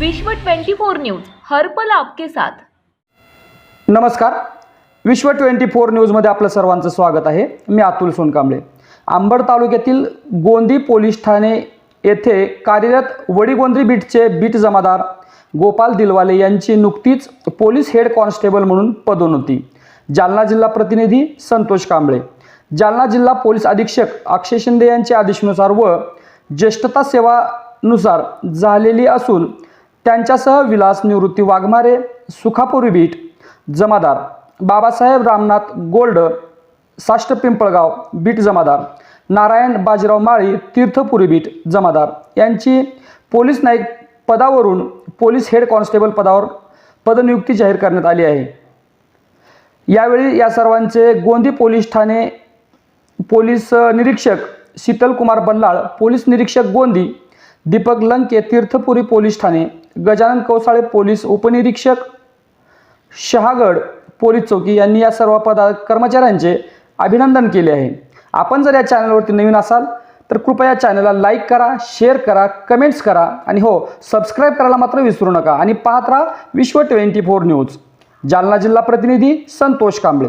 विश्व 24 न्यूज हर पल आपके साथ. नमस्कार. विश्व ट्वेंटी फोर न्यूजमध्ये आपलं सर्वांचं स्वागत आहे. मी अतुल सोनकांबळे. अंबड तालुक्यातील गोंदी पोलीस ठाणे येथे कार्यरत वडीगोंद्री बीटचे बीट जमादार गोपाल दिलवाले यांची नुकतीच पोलीस हेड कॉन्स्टेबल म्हणून पदोन्नती. जालना जिल्हा प्रतिनिधी संतोष कांबळे. जालना जिल्हा पोलीस अधीक्षक अक्षय शिंदे यांच्या आदेशानुसार व ज्येष्ठता सेवानुसार झालेली असून त्यांच्यासह विलास निवृत्ती वाघमारे सुखापुरी बीट जमादार बाबासाहेब रामनाथ गोल्ड साष्ट पिंपळगाव बीट जमादार नारायण बाजीराव माळी तीर्थपुरी बीट जमादार. यांची पोलीस नाईक पदावरून पोलीस हेड कॉन्स्टेबल पदावर पदनियुक्ती जाहीर करण्यात आली आहे. यावेळी या सर्वांचे गोंदी पोलीस ठाणे पोलीस निरीक्षक शीतल कुमार बल्लाळ पोलीस निरीक्षक गोंदी दीपक लंके तीर्थपुरी पोलीस ठाणे गजानन कौसाळे पोलीस उपनिरीक्षक शहागड पोलीस चौकी यांनी या सर्व पदा कर्मचाऱ्यांचे अभिनंदन केले आहे. आपण जर या चॅनलवरती नवीन असाल तर कृपया चॅनलला लाईक करा शेअर करा कमेंट्स करा आणि हो सबस्क्राईब करायला मात्र विसरू नका आणि पाहत राहा विश्व ट्वेंटी फोर न्यूज. जालना जिल्हा प्रतिनिधी संतोष कांबळे.